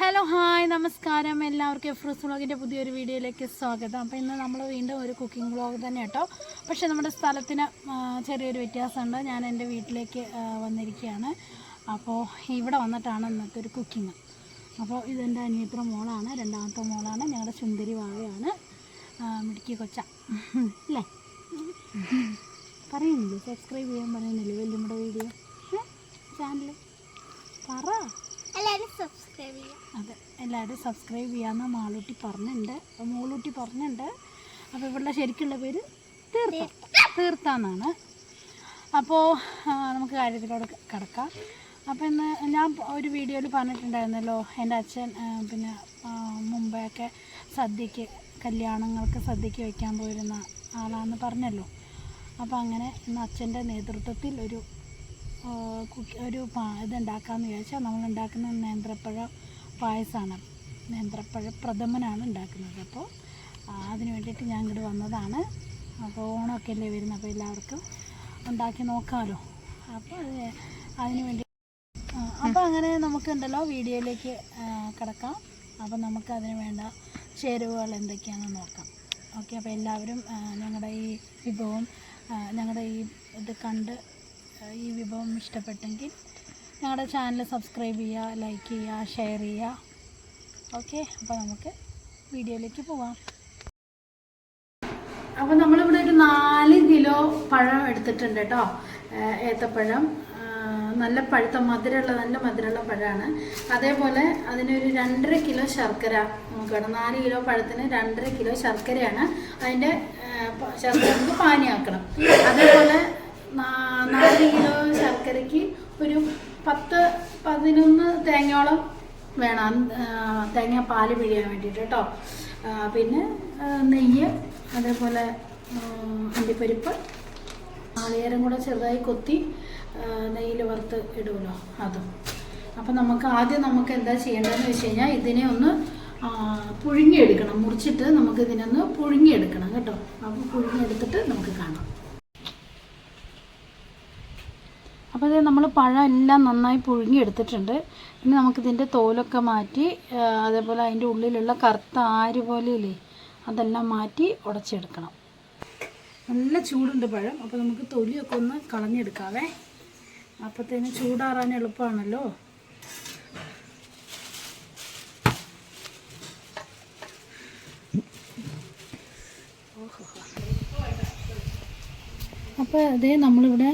Hello hi നമസ്കാരം. എല്ലാവർക്കും എഫ്രൂസ് വ്ളോഗിന്റെ പുതിയൊരു വീഡിയോയിലേക്ക് സ്വാഗതം. അപ്പോൾ ഇന്ന് നമ്മൾ വീണ്ടും ഒരു കുക്കിംഗ് വ്ളോഗ് തന്നെ കേട്ടോ പക്ഷേ നമ്മുടെ സ്ഥലത്തിന് ചെറിയൊരു വ്യത്യാസമുണ്ട്. ഞാൻ എന്റെ വീട്ടിലേക്ക് വന്നിരിക്കുകയാണ്. അപ്പോൾ ഇവിടെ വന്നിട്ടാണ് ഇന്നത്തെ ഒരു കുക്കിംഗ് അപ്പോൾ ഇതെന്റെ അനിയത്ര മോളാണ്. രണ്ടാമത്തെ മോളാണ്. ഞങ്ങളുടെ സുന്ദരി വാഴയാണ് മിടുക്കി കൊച്ച. അല്ലേ? പറയുന്നില്ലേ? സബ്സ്ക്രൈബ് ചെയ്യാൻ പറയുന്നില്ലേ? വല്യമ്മയുടെ വീഡിയോ. ചാനൽ പറ. എല്ലാവരും സബ്സ്ക്രൈബ് ചെയ്യുക അതെ എല്ലാവരും സബ്സ്ക്രൈബ് ചെയ്യാമെന്ന് മാളൂട്ടി പറഞ്ഞിട്ടുണ്ട് മോളൂട്ടി പറഞ്ഞിട്ടുണ്ട് അപ്പോൾ ഇവളുടെ ശരിക്കുള്ള പേര് തീർത്ത. തീർത്താന്നാണ്. അപ്പോൾ നമുക്ക് കാര്യത്തിലോട് കിടക്കാം. അപ്പോൾ ഇന്ന് ഞാൻ ഒരു വീഡിയോയിൽ പറഞ്ഞിട്ടുണ്ടായിരുന്നല്ലോ എന്റെ അച്ഛൻ പിന്നെ മുമ്പെയൊക്കെ സദ്യക്ക് കല്യാണങ്ങൾക്ക് സദ്യക്ക് വയ്ക്കാൻ പോയിരുന്ന ആളാണെന്ന് പറഞ്ഞല്ലോ. അപ്പോൾ അങ്ങനെ ഇന്ന് അച്ഛന്റെ നേതൃത്വത്തിൽ ഒരു കുക്കി ഒരു പാ ഇതുണ്ടാക്കാമെന്ന് വിചാരിച്ചാൽ നമ്മൾ ഉണ്ടാക്കുന്ന നേന്ത്രപ്പഴ പായസമാണ് നേന്ത്രപ്പഴ പ്രഥമനാണ് ഉണ്ടാക്കുന്നത്. അപ്പോൾ അതിന് വേണ്ടിയിട്ട് ഞാൻ ഇങ്ങോട്ട് വന്നതാണ്. അപ്പോൾ ഓണമൊക്കെ അല്ലേ വരുന്നത് അപ്പോൾ എല്ലാവർക്കും ഉണ്ടാക്കി നോക്കാമല്ലോ അപ്പോൾ അത് അതിന് വേണ്ടി അപ്പോൾ അങ്ങനെ നമുക്കുണ്ടല്ലോ വീഡിയോയിലേക്ക് കിടക്കാം. അപ്പോൾ നമുക്ക് അതിന് വേണ്ട ചേരുവകൾ എന്തൊക്കെയാണെന്ന് നോക്കാം. ഓക്കെ അപ്പോൾ എല്ലാവരും ഞങ്ങളുടെ ഈ വിഭവം ഞങ്ങളുടെ ഈ ഇത് കണ്ട് ഈ വിഭവം ഇഷ്ടപ്പെട്ടെങ്കിൽ ഞങ്ങളുടെ ചാനൽ സബ്സ്ക്രൈബ് ചെയ്യുക ലൈക്ക് ചെയ്യുക ഷെയർ ചെയ്യുക. ഓക്കെ അപ്പോൾ നമുക്ക് വീഡിയോയിലേക്ക് പോവാം. അപ്പോൾ നമ്മളിവിടെ ഒരു നാല് കിലോ പഴം എടുത്തിട്ടുണ്ട് കേട്ടോ. ഏത്തപ്പഴം. നല്ല പഴുത്ത മധുരമുള്ള നല്ല മധുരമുള്ള പഴമാണ്. അതേപോലെ അതിനൊരു രണ്ടര കിലോ ശർക്കര നമുക്ക് നാല് കിലോ പഴത്തിന് രണ്ടര കിലോ ശർക്കരയാണ്. അതിന്റെ ശർക്കര നമുക്ക് പാനിയാക്കണം അതേപോലെ നാല് കിലോ ശർക്കരയ്ക്ക് ഒരു പത്ത് പതിനൊന്ന് തേങ്ങയോളം വേണം. തേങ്ങ പാൽ പിഴിയാൻ വേണ്ടിയിട്ട് കേട്ടോ പിന്നെ നെയ്യ് അതേപോലെ അണ്ടിപ്പരിപ്പ് നാളികേരം കൂടെ ചെറുതായി കൊത്തി നെയ്യിൽ വറുത്ത് ഇടുമല്ലോ അതും. അപ്പം നമുക്ക് ആദ്യം നമുക്ക് എന്താ ചെയ്യേണ്ടതെന്ന് വെച്ച് കഴിഞ്ഞാൽ ഇതിനെ ഒന്ന് പുഴുങ്ങിയെടുക്കണം. മുറിച്ചിട്ട് നമുക്ക് ഇതിനൊന്ന് പുഴുങ്ങിയെടുക്കണം കേട്ടോ. അപ്പോൾ പുഴുങ്ങിയെടുത്തിട്ട് നമുക്ക് കാണാം. അപ്പോൾ ഇത് നമ്മൾ പഴം എല്ലാം നന്നായി പുഴുങ്ങി എടുത്തിട്ടുണ്ട് ഇനി നമുക്കിതിന്റെ തോലൊക്കെ മാറ്റി അതേപോലെ അതിന്റെ ഉള്ളിലുള്ള കറുത്ത ആര് പോലെയില്ലേ അതെല്ലാം മാറ്റി ഉടച്ചെടുക്കണം. നല്ല ചൂടുണ്ട് പഴം. അപ്പോൾ നമുക്ക് തൊലിയൊക്കെ ഒന്ന് കളഞ്ഞെടുക്കാവേ. അപ്പോഴത്തേന് ചൂടാറാൻ എളുപ്പമാണല്ലോ. അപ്പോൾ അതേ നമ്മളിവിടെ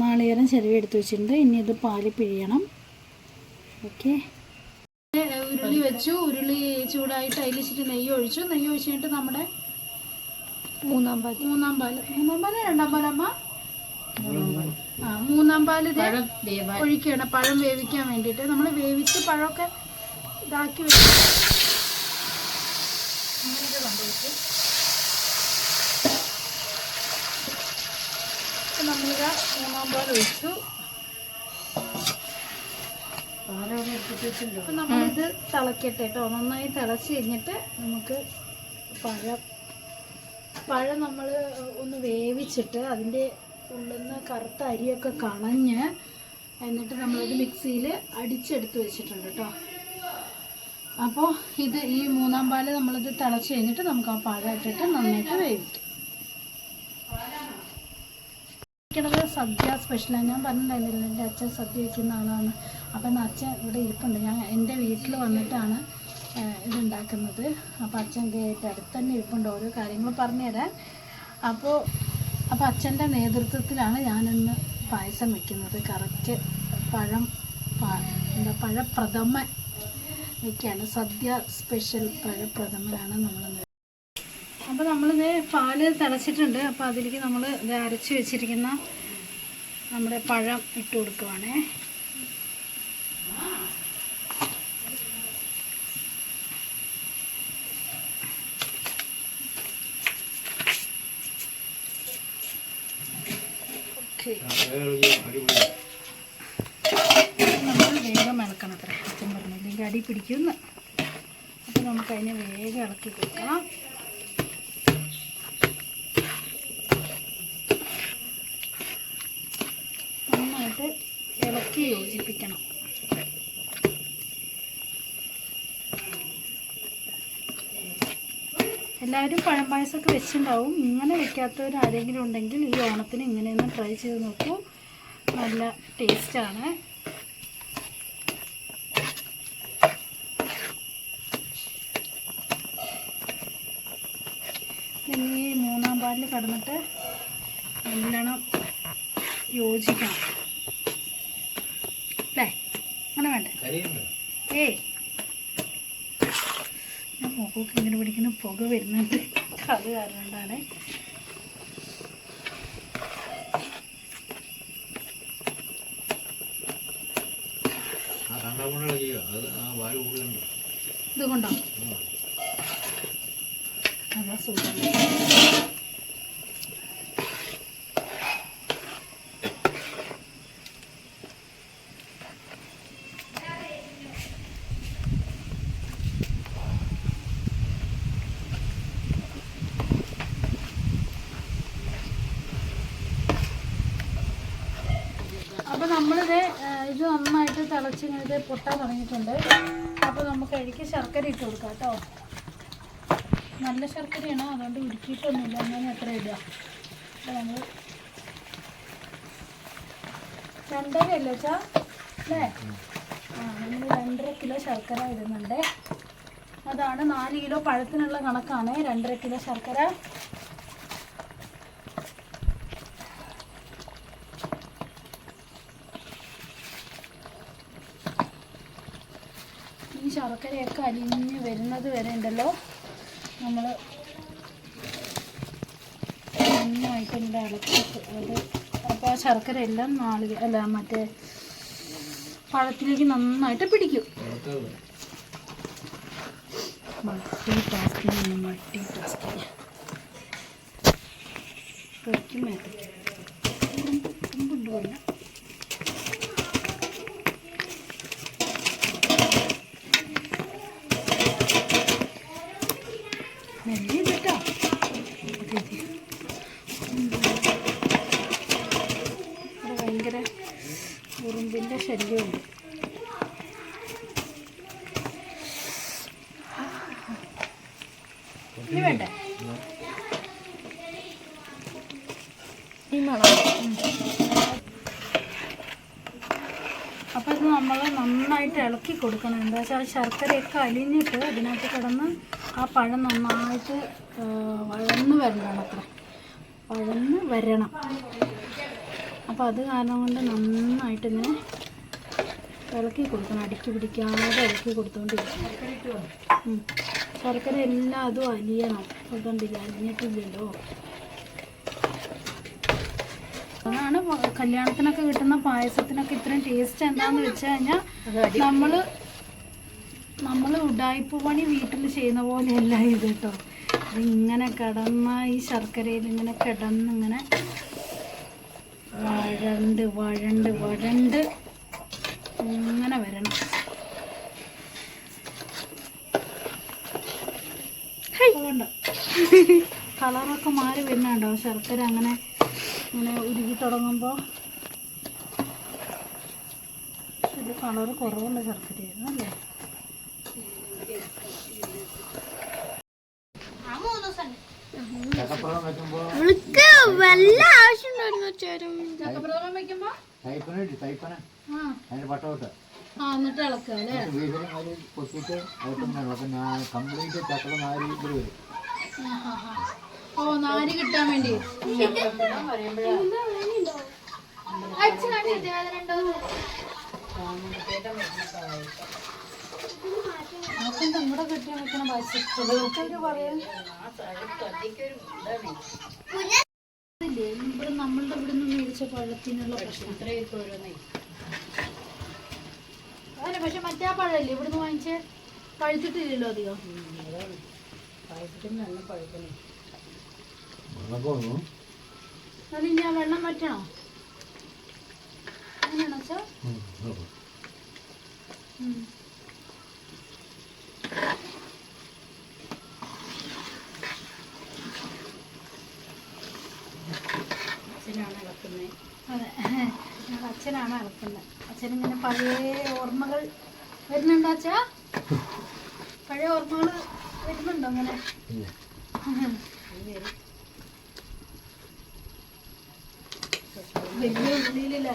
നാളികേരം ചെരുവി എടുത്ത് വെച്ചിട്ടുണ്ട്. ഇനി ഇത് പാൽ പിഴിയണം. ഓക്കെ. ഉരുളി വെച്ചു. ഉരുളി ചൂടായിട്ട് അതിൽ ഇച്ചിട്ട് നെയ്യ് ഒഴിച്ചു. നെയ്യ് ഒഴിച്ച് കഴിഞ്ഞിട്ട് നമ്മുടെ മൂന്നാം പാൽ മൂന്നാം പാൽ മൂന്നാം പാൽ രണ്ടാം പാലമ്മ ആ മൂന്നാം പാൽ ഒഴിക്കുകയാണ്. പഴം വേവിക്കാൻ വേണ്ടിയിട്ട്. നമ്മൾ വേവിച്ച് പഴമൊക്കെ ഇതാക്കി വെച്ചു. സംഭവിച്ചു നമ്മളിതാ മൂന്നാം പാൽ ഒഴിച്ചു. അപ്പം നമ്മളിത് തിളക്കട്ടെ കേട്ടോ. നന്നായി തിളച്ച് കഴിഞ്ഞിട്ട് നമുക്ക് പഴം പഴം നമ്മൾ ഒന്ന് വേവിച്ചിട്ട് അതിന്റെ ഉള്ളിൽ നിന്ന് കറുത്ത അരിയൊക്കെ കളഞ്ഞ് എന്നിട്ട് നമ്മളത് മിക്സിയിൽ അടിച്ചെടുത്ത് വെച്ചിട്ടുണ്ട് കേട്ടോ. അപ്പോൾ ഇത് ഈ മൂന്നാം പാൽ നമ്മളിത് തിളച്ച് കഴിഞ്ഞിട്ട് നമുക്ക് ആ പഴം ഇട്ടിട്ട് നന്നായിട്ട് വേവിക്കാം. സദ്യ സ്പെഷ്യലാണ് ഞാൻ പറഞ്ഞിട്ടുണ്ടായിരുന്നില്ല എന്റെ അച്ഛൻ സദ്യ വയ്ക്കുന്ന ആളാണ്. അപ്പം അച്ഛൻ ഇവിടെ ഇരിപ്പുണ്ട്. ഞാൻ എന്റെ വീട്ടിൽ വന്നിട്ടാണ് ഇതുണ്ടാക്കുന്നത്. അപ്പോൾ അച്ഛൻ കേട്ട് അടുത്ത് തന്നെ ഇരിപ്പുണ്ട്. ഓരോ കാര്യങ്ങൾ പറഞ്ഞുതരാൻ. അപ്പോൾ അപ്പോൾ അച്ഛന്റെ നേതൃത്വത്തിലാണ് ഞാനിന്ന് പായസം വയ്ക്കുന്നത് കറക്റ്റ് പഴം എന്താ പഴപ്രഥമൻ വയ്ക്കുകയാണ് സദ്യ സ്പെഷ്യൽ പഴപ്രഥമനാണ് നമ്മളിന്ന് അപ്പോൾ നമ്മളിത് പാൽ തിളച്ചിട്ടുണ്ട്. അപ്പോൾ അതിലേക്ക് നമ്മൾ ഇത് അരച്ച് വെച്ചിരിക്കുന്ന നമ്മുടെ പഴം ഇട്ട് കൊടുക്കുവാണേ. നമ്മൾ വേഗം ഇളക്കണം അത്ര. അച്ഛൻ പറഞ്ഞില്ലെങ്കിൽ അടി പിടിക്കുന്നു അപ്പോൾ നമുക്കതിനെ വേഗം ഇളക്കി കൊടുക്കണം നന്നായിട്ട് ഇളക്കി യോജിപ്പിക്കണം. എല്ലാവരും പഴം പായസമൊക്കെ വെച്ചിട്ടുണ്ടാവും. ഇങ്ങനെ വെക്കാത്തവർ ആരെങ്കിലും ഉണ്ടെങ്കിൽ ഈ ഓണത്തിന് ഇങ്ങനെയൊന്ന് ട്രൈ ചെയ്ത് നോക്കൂ. നല്ല ടേസ്റ്റാണ് ഈ മൂന്നാം പാലിൽ കടന്നിട്ട് നല്ലോണം യോജിക്കണം. അങ്ങനെ വേണ്ടേ? ഏയ്. മുഖമൊക്കെ ഇങ്ങനെ പിടിക്കുന്ന പുക വരുന്നുണ്ട്. അത് കാരണം കൊണ്ടാണ്. ആ കണ്ടാകുമ്പോഴാണ് ചെയ്യുക ആ വാൽ കൂടുതലുണ്ട്. കൊണ്ടോ? അതാ സുഖം അപ്പോൾ നമ്മളിത് ആ, ഇത് നന്നായിട്ട് തിളച്ച് ഇങ്ങനെ ഇത് പൊട്ടാൻ തുടങ്ങിയിട്ടുണ്ട്. അപ്പോൾ നമുക്ക് അഴിക്ക് ശർക്കര ഇട്ട് കൊടുക്കാം കേട്ടോ. നല്ല ശർക്കരയാണ് അതുകൊണ്ട് ഉരുക്കിയിട്ടൊന്നുമില്ല. അങ്ങനെ അത്ര ഇടുക. അപ്പോൾ നമ്മൾ രണ്ടര അല്ലേ വെച്ചാൽ അല്ലേ? ആ നമ്മൾ രണ്ടര കിലോ ശർക്കര ഇടുന്നുണ്ട്. അതാണ് നാല് കിലോ പഴത്തിനുള്ള കണക്കാണ്. രണ്ടര കിലോ ശർക്കര ശർക്കരയൊക്കെ അലിഞ്ഞ് വരുന്നത് വരെ ഉണ്ടല്ലോ. നമ്മൾ നന്നായിട്ടുണ്ട് ഇളക്കിട്ട് ഇളക്കി അത് അപ്പോൾ ആ ശർക്കര എല്ലാം നാളിക അല്ല മറ്റേ പഴത്തിലേക്ക് നന്നായിട്ട് പിടിക്കും. മട്ടി ടാസ്കിങ് മട്ടി ടാസ്കിങ് പൊരിക്കും വേണം തുമ്പുണ്ട് പോലെ നെല്ലി കേട്ടോ ഇവിടെ ഭയങ്കര ഉറുമ്പിന്റെ ശല്യമുണ്ട് ഇനി വേണ്ടേ ഈ മണം അപ്പോൾ ഇത് നമ്മൾ നന്നായിട്ട് ഇളക്കി കൊടുക്കണം എന്താ വെച്ചാൽ ശർക്കരയൊക്കെ അലിഞ്ഞിട്ട് അതിനകത്ത് കിടന്ന് ആ പഴം നന്നായിട്ട് വഴന്ന് വരണം അത്ര. വഴന്ന് വരണം. അപ്പോൾ അത് കാരണം കൊണ്ട് നന്നായിട്ട് ഇങ്ങനെ ഇളക്കി കൊടുക്കണം. അടുക്കി പിടിക്കാതെ ഇളക്കി കൊടുത്തുകൊണ്ടിരിക്കണം ശർക്കര എല്ലാം അതും അലിയണം. അതുകൊണ്ടില്ല അലിഞ്ഞിട്ടില്ലല്ലോ. അതാണ് കല്യാണത്തിനൊക്കെ കിട്ടുന്ന പായസത്തിനൊക്കെ ഇത്രയും ടേസ്റ്റ് എന്താന്ന് വെച്ച് കഴിഞ്ഞാൽ നമ്മൾ നമ്മൾ ഉടായ്പ പണി വീട്ടിൽ ചെയ്യുന്ന പോലെയല്ല ഇത് കേട്ടോ ഇങ്ങനെ കിടന്ന ഈ ശർക്കരയിൽ ഇങ്ങനെ കിടന്ന് ഇങ്ങനെ വഴണ്ട് വഴണ്ട് വഴണ്ട് ഇങ്ങനെ വരണം. കളറൊക്കെ മാറി വരുന്നുണ്ടോ? ശർക്കര അങ്ങനെ ഇങ്ങനെ ഉരുകി തുടങ്ങുമ്പോൾ ഇത് കളറ് കുറവുള്ള ശർക്കരയായിരുന്നു അല്ലേ? ആവശ്യമുണ്ടായിരുന്നു ചേരും ചക്കപ്രഥമം വെക്കുമ്പോൾ തൈപ്പന ഇട്ട് തൈപ്പന ആ എന്നിട്ട് ഇളക്കുക അല്ലേ പൊട്ടിയിട്ട് അകത്തുനിന്ന് അപ്പം ഞാൻ കംപ്ലീറ്റ് ചക്കട നാല് ഇതിൽ വരും. ഓ നാല് കിട്ടാൻ വേണ്ടി നോക്കണ്ട ഇവിടെ കെട്ടിയാൽ വെക്കണ പൈസ പറയാൻ ഇല്ലേ ഇവിടെ നമ്മളുടെ ഇവിടെ നിന്ന് മേടിച്ച പഴത്തിനുള്ള പ്രശ്നം. അല്ല പക്ഷെ മറ്റേ ആ പഴമല്ലേ ഇവിടുന്ന് വാങ്ങിച്ച് പഴുത്തിട്ടില്ലല്ലോ അധികം. അപ്പോൾ അത് ഇനി ആ വെള്ളം വറ്റണോ? അങ്ങനെയാണോ വെച്ചാ അച്ഛനാണ് ഇളക്കുന്നത് അതെ ഞങ്ങളുടെ അച്ഛനാണ് ഇളക്കുന്നത് അച്ഛനിങ്ങനെ പഴയ ഓർമ്മകൾ വരുന്നുണ്ടോ അച്ഛാ? പഴയ ഓർമ്മകൾ വരുന്നുണ്ടോ അങ്ങനെ? വലിയ ഉള്ളിലല്ലേ.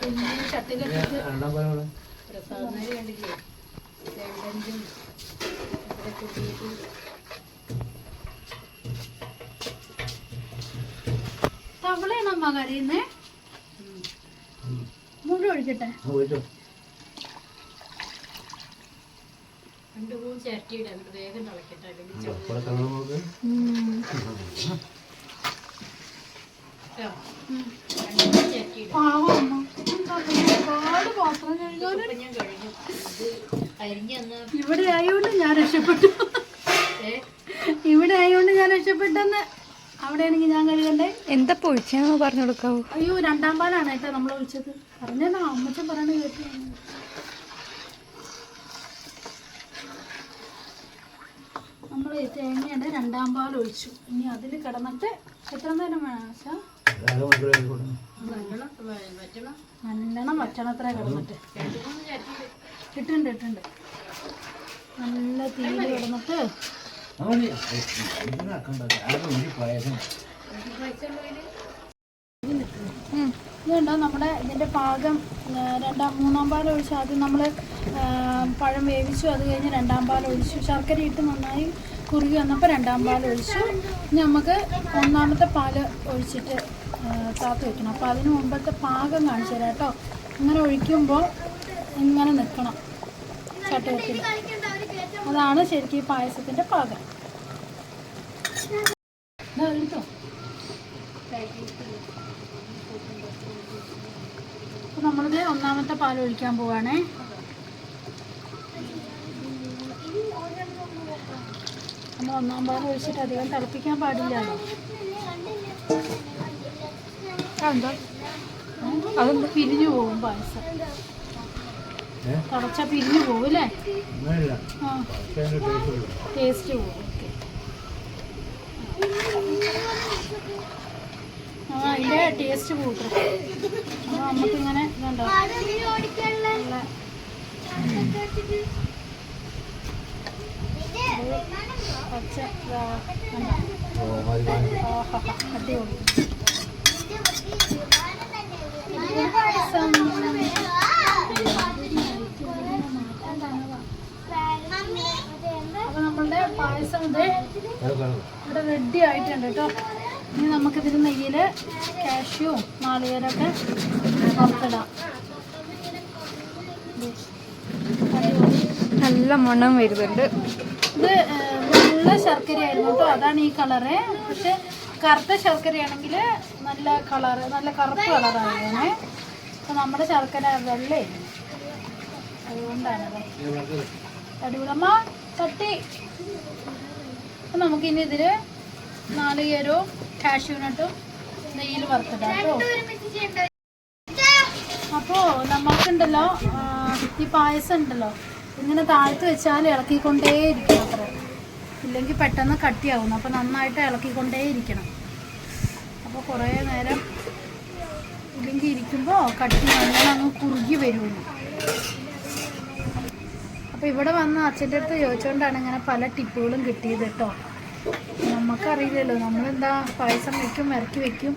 വലിയ ചട്ടി പോലെ പ്രസാദനായി തവളയാണോ അമ്മ കരയുന്നേ? മുഴുവൻ ഒഴിക്കട്ടെ രണ്ട് മൂന്ന് വേഗം തിളക്കട്ടെ അല്ലെങ്കിൽ ഒരുപാട് പാത്രം ഞാൻ കഴിഞ്ഞു. അരിഞ്ഞ് ഇവിടെ ആയതുകൊണ്ട് ഞാൻ രക്ഷപ്പെട്ടു. ഇവിടെ ആയതുകൊണ്ട് ഞാൻ രക്ഷപ്പെട്ടെന്ന് അവിടെയാണെങ്കിൽ ഞാൻ കഴുകണ്ടേ? എന്താ പൊഴിച്ചാന്ന് പറഞ്ഞു കൊടുക്കാവോ? അയ്യോ രണ്ടാം പാലാണ് കേട്ടോ നമ്മൾ ഒഴിച്ചത്. പറഞ്ഞാ അമ്മച്ചൻ പറയണ കേട്ടു നമ്മൾ തേങ്ങയുടെ രണ്ടാം പാൽ ഒഴിച്ചു. ഇനി അതിൽ കിടന്നിട്ട് എത്ര നേരം വേണം ആയിക്കോട്ടെ നല്ലോണം വറ്റണം. നല്ലോണം വറ്റണത്ര കിടന്നിട്ട്. ഇട്ടുണ്ട് ഇട്ടുണ്ട് നല്ല തീയിൽ കിടന്നിട്ട് ഇതുണ്ടോ നമ്മുടെ ഇതിന്റെ പാകം രണ്ടാം മൂന്നാം പാൽ ഒഴിച്ച് ആദ്യം നമ്മൾ പഴം വേവിച്ചു അത് കഴിഞ്ഞ് രണ്ടാം പാൽ ഒഴിച്ചു. ശർക്കര ഇട്ട് നന്നായി കുറുകി വന്നപ്പോൾ രണ്ടാം പാൽ ഒഴിച്ചു. ഇനി നമുക്ക് ഒന്നാമത്തെ പാൽ ഒഴിച്ചിട്ട് കാത്തു വെക്കണം. അപ്പോൾ അതിന് മുമ്പത്തെ പാകം കാണിച്ചു തരാം കേട്ടോ. ഇങ്ങനെ ഒഴിക്കുമ്പോൾ ഇങ്ങനെ നിൽക്കണം ചട്ടുകത്തിൽ അതാണ് ശരിക്കും ഈ പായസത്തിന്റെ പാകം. എടുത്തോ. നമ്മളിത് ഒന്നാമത്തെ പാൽ ഒഴിക്കാൻ പോവാണേ. നമ്മൾ ഒന്നാം പാൽ ഒഴിച്ചിട്ട് അധികം തിളപ്പിക്കാൻ പാടില്ലല്ലോ. അതെന്താ? അതൊന്ന് പിരിഞ്ഞു പോകും പായസം. ഏ? തിളച്ച പിരിഞ്ഞു പോകും അല്ലേ ടേസ്റ്റ് പോകും ആ അതിന്റെ ടേസ്റ്റ് കൂട്ടും. അപ്പോൾ നമുക്കിങ്ങനെ ഇതുണ്ടോ പച്ച അടിപൊളി പായസം അപ്പോൾ നമ്മളുടെ പായസം ഇത് ഇവിടെ റെഡി ആയിട്ടുണ്ട് കേട്ടോ. ഇനി നമുക്കിതിൽ നെയ്യിൽ കാഷ്യൂ നാളികേരൊക്കെ വറുത്തിടാം. നല്ല മണം വരുന്നുണ്ട്. ഇത് നല്ല വെള്ള ശർക്കരയായിരുന്നു കേട്ടോ. അതാണ് ഈ കളറ്. പക്ഷെ കറുത്ത ശർക്കരയാണെങ്കിൽ നല്ല കളറ് നല്ല കറുപ്പ് കളറാണ് അപ്പൊ നമ്മുടെ ശർക്കര വെള്ളയായിരുന്നു. അതുകൊണ്ടാണത് അടിപൊളമ്മ തട്ടി അപ്പം നമുക്കിനി ഇതിൽ നാളികേരവും കാഷ്യൂനട്ടും നെയ്യിൽ വറുത്തിടാം കേട്ടോ. അപ്പോൾ നമുക്കുണ്ടല്ലോ ഈ പായസം ഉണ്ടല്ലോ ഇങ്ങനെ താഴ്ത്ത് വെച്ചാൽ ഇളക്കിക്കൊണ്ടേ ഇരിക്കണം അത്ര. ഇല്ലെങ്കിൽ പെട്ടെന്ന് കട്ടിയാവും. അപ്പോൾ നന്നായിട്ട് ഇളക്കിക്കൊണ്ടേ ഇരിക്കണം. അപ്പോൾ കുറേ നേരം ഇല്ലെങ്കിൽ ഇരിക്കുമ്പോൾ കട്ടി അങ്ങനെ അങ്ങ് കുറുകി വരുള്ളൂ. അപ്പോൾ ഇവിടെ വന്ന് അച്ഛന്റെ അടുത്ത് ചോദിച്ചുകൊണ്ടാണ് ഇങ്ങനെ പല ടിപ്പുകളും കിട്ടിയത് കേട്ടോ. നമുക്കറിയില്ലല്ലോ നമ്മളെന്താ പായസം വെക്കും ഇറക്കി വെക്കും.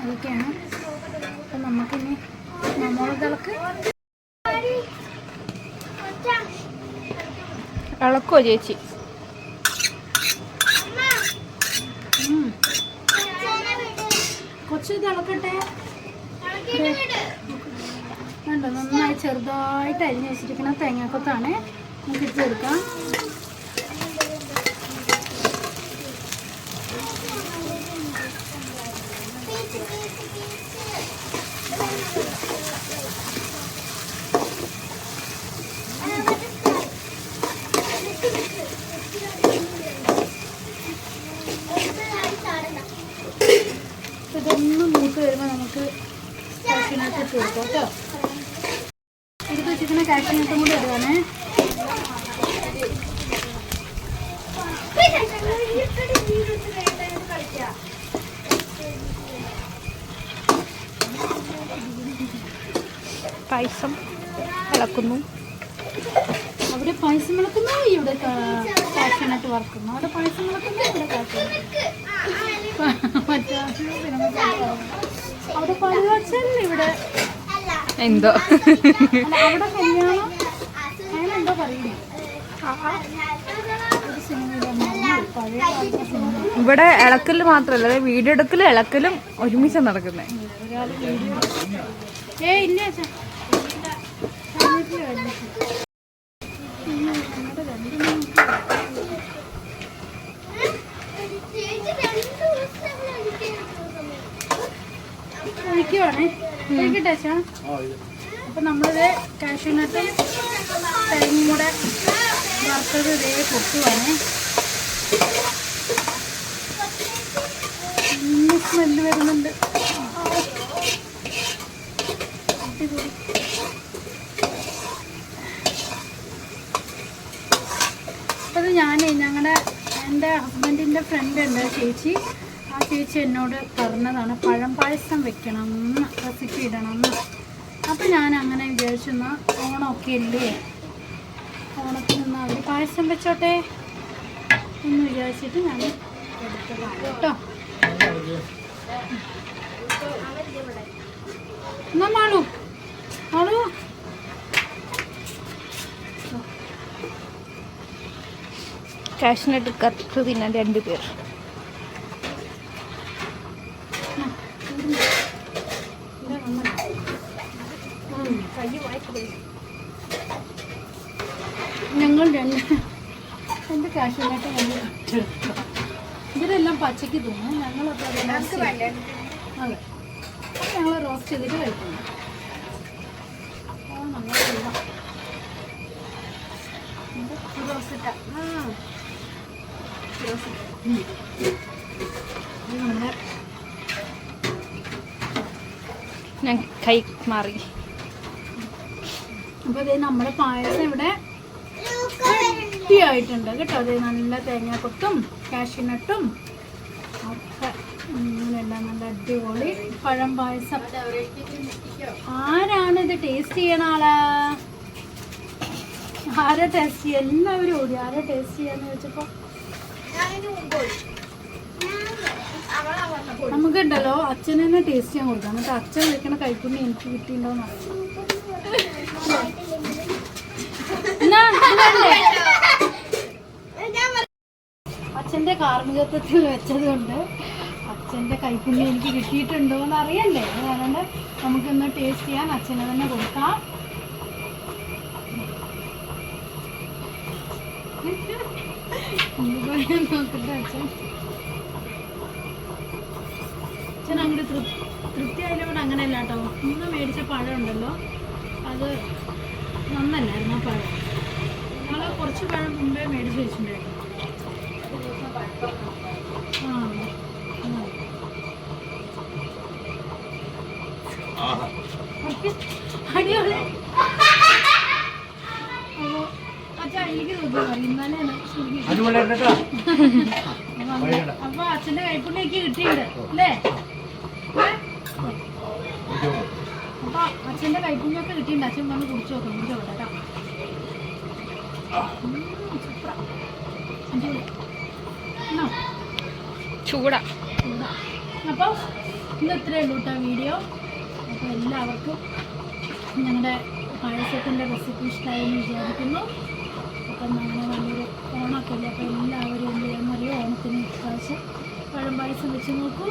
അതൊക്കെയാണ്. അപ്പം നമുക്കിനി നമ്മളതിളക്ക് ഇളക്കോ ചേച്ചി? കൊച്ചു ഇത് തിളക്കട്ടെ വേണ്ട നന്നായി ചെറുതായിട്ട് അരിഞ്ഞ് വെച്ചിരിക്കുന്ന തേങ്ങാക്കൊത്താണ്. നമുക്ക് കൊടുക്കാം ഇതൊന്ന് മൂത്ത് വരുമ്പോൾ നമുക്ക് കാഷ്യൂനട്ട് ഇട്ട് കൊടുക്കാം കേട്ടോ എടുത്ത് വെച്ചിരിക്കുന്ന കാഷ്യൂനട്ടും കൂടി ഇടുവാണേ പായസം വിളക്കുന്നു ഇവിടെ കാഷ്യനട്ട് വറക്കുന്നു. അവിടെ പായസം വിളക്കുന്നു ഇവിടെ സിനിമ അവിടെ പരുവച്ചൻ ഇവിടെ. എന്തോ? അവിടെ കല്യാണം. എന്തോ പറയുന്നു. ഇവിടെ ഇളക്കൽ മാത്രല്ല അതായത് എടുക്കലും ഇളക്കലും ഒരുമിച്ചാണ് നടക്കുന്നത് ഏ ഇല്ല അച്ഛാ കഴിഞ്ഞിട്ടില്ല, കഴിഞ്ഞിട്ടില്ല. അയ്യോ, നമ്മുടെ രണ്ടിനും ഒഴിക്കുവാണേ ഒഴിക്കട്ടെ അച്ഛാ. അപ്പൊ നമ്മളിത് കാഷ്യൂനട്ടും തേങ്ങയും കൂടെ വറുത്തത് ഇതേ പൊട്ടുവാണേ സ്മെല്ല് വരുന്നുണ്ട്. അടിപൊളി. അത് ഞാനേ ഞങ്ങളുടെ എന്റെ ഹസ്ബൻഡിന്റെ ഫ്രണ്ട് ഉണ്ട് ചേച്ചി. ചേച്ചി എന്നോട് പറഞ്ഞതാണ് പഴം പായസം വെക്കണം എന്ന് റെസിപ്പി ഇടണം എന്ന് അപ്പം ഞാൻ അങ്ങനെ വിചാരിച്ചെന്ന ഓണമൊക്കെ ഇല്ലേ? ഓണത്തിൽ നിന്ന് അവർ പായസം വെച്ചോട്ടെ? എന്ന് വിചാരിച്ചിട്ട് ഞാൻ എടുത്തതാണ് കേട്ടോ. എന്നാ മാളു? മാളു? കാഷ്നട്ട് കത്ത് തിന്നാൻ രണ്ടുപേർ ഞങ്ങൾ രണ്ട് രണ്ട് കാശുമായിട്ട് ഞങ്ങൾ ഇവരെല്ലാം പച്ചയ്ക്ക് തിന്നും. ഞങ്ങളൊക്കെ. അതെ. അപ്പം ഞങ്ങൾ റോസ്റ്റ് ചെയ്തിട്ട് കഴിക്കുന്നു. റോസിട്ട ആ. ഞാൻ കൈ മാറി. അപ്പോൾ അതേ നമ്മുടെ പായസം ഇവിടെ റെഡി ആയിട്ടുണ്ട് കേട്ടോ. അത് നല്ല തേങ്ങാക്കൊത്തും കാഷ്യൂനട്ടും ഒക്കെ. ഇങ്ങനെയെല്ലാം നല്ല അടിപൊളി പഴം പായസം. ആരാണ് ഇത് ടേസ്റ്റ് ചെയ്യണ ആളാ? ആരാ ടേസ്റ്റ് ചെയ്യുക? എല്ലാവരും ഓടി. ആരാ ടേസ്റ്റ് ചെയ്യാന്ന് ചോദിച്ചപ്പോൾ നമുക്കുണ്ടല്ലോ അച്ഛനെ തന്നെ ടേസ്റ്റ് ചെയ്യാൻ കൊടുക്കാം. എന്നിട്ട് അച്ഛൻ വെക്കണ കൈക്കുണ്ണി എനിക്ക് കിട്ടിയിട്ടുണ്ടോന്ന് ഇത് വേണ്ടേ? അച്ഛന്റെ കാർമ്മികത്വത്തിൽ വെച്ചത് കൊണ്ട് അച്ഛന്റെ കൈപ്പുണ്യം എനിക്ക് കിട്ടിയിട്ടുണ്ടോ എന്ന് അറിയണ്ടേ? അതുകൊണ്ട് നമുക്കൊന്ന് ടേസ്റ്റ് ചെയ്യാൻ അച്ഛനെ തന്നെ കൊടുക്കാം. അച്ഛൻ. അച്ഛൻ അങ്ങോട്ട് തൃപ്തി തൃപ്തി ആയതുകൊണ്ട് കേട്ടോ. ഇന്ന് മേടിച്ച പഴം ഉണ്ടല്ലോ. അത് നന്നല്ലായിരുന്നു ആ പഴം. ഞങ്ങൾ കുറച്ച് പഴം മുമ്പേ മേടിച്ച് വെച്ചിട്ടുണ്ടായിരുന്നു ആ ആ. അടിപൊളി അപ്പോൾ അച്ഛാ എനിക്ക് തോന്നുന്നു പറയും ഇന്നലെയാണ് ശരിക്കും അടിപൊളിയായിട്ട് കേട്ടോ അപ്പൊ അച്ഛന്റെ കൈപ്പുണ്ണിയൊക്കെ കിട്ടിയിട്ടുണ്ട് അല്ലേ? അപ്പൊ അച്ഛന്റെ കൈപ്പുണ്ണിയൊക്കെ കിട്ടിയിട്ടുണ്ട് അച്ഛൻ വന്ന് കുടിച്ചു നോക്കാം കുടിച്ചോട്ടെ കേട്ടോ ഉം, സൂപ്പറാ. അടിപൊളി. എന്നാ, ചൂടാ. അപ്പോൾ ഇന്ന് ഇത്രയേ ഉള്ളൂ കേട്ടോ വീഡിയോ. അപ്പോൾ എല്ലാവർക്കും ഞങ്ങളുടെ പായസത്തിന്റെ റെസിപ്പി ഇഷ്ടമായെന്ന് വിചാരിക്കുന്നു. അപ്പം ഞങ്ങൾ നല്ലൊരു ഓണമൊക്കെ ഇല്ല അപ്പോൾ എല്ലാവരും എന്ത് ചെയ്യാമെന്നറിയോ ഓണത്തിന് ഇപ്രാവശ്യം പഴം പായസം വെച്ച് നോക്കൂ.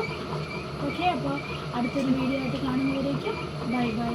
ഓക്കെ അപ്പോൾ അടുത്തൊരു വീഡിയോ ആയിട്ട് കാണുന്നവരേക്കും. Bye bye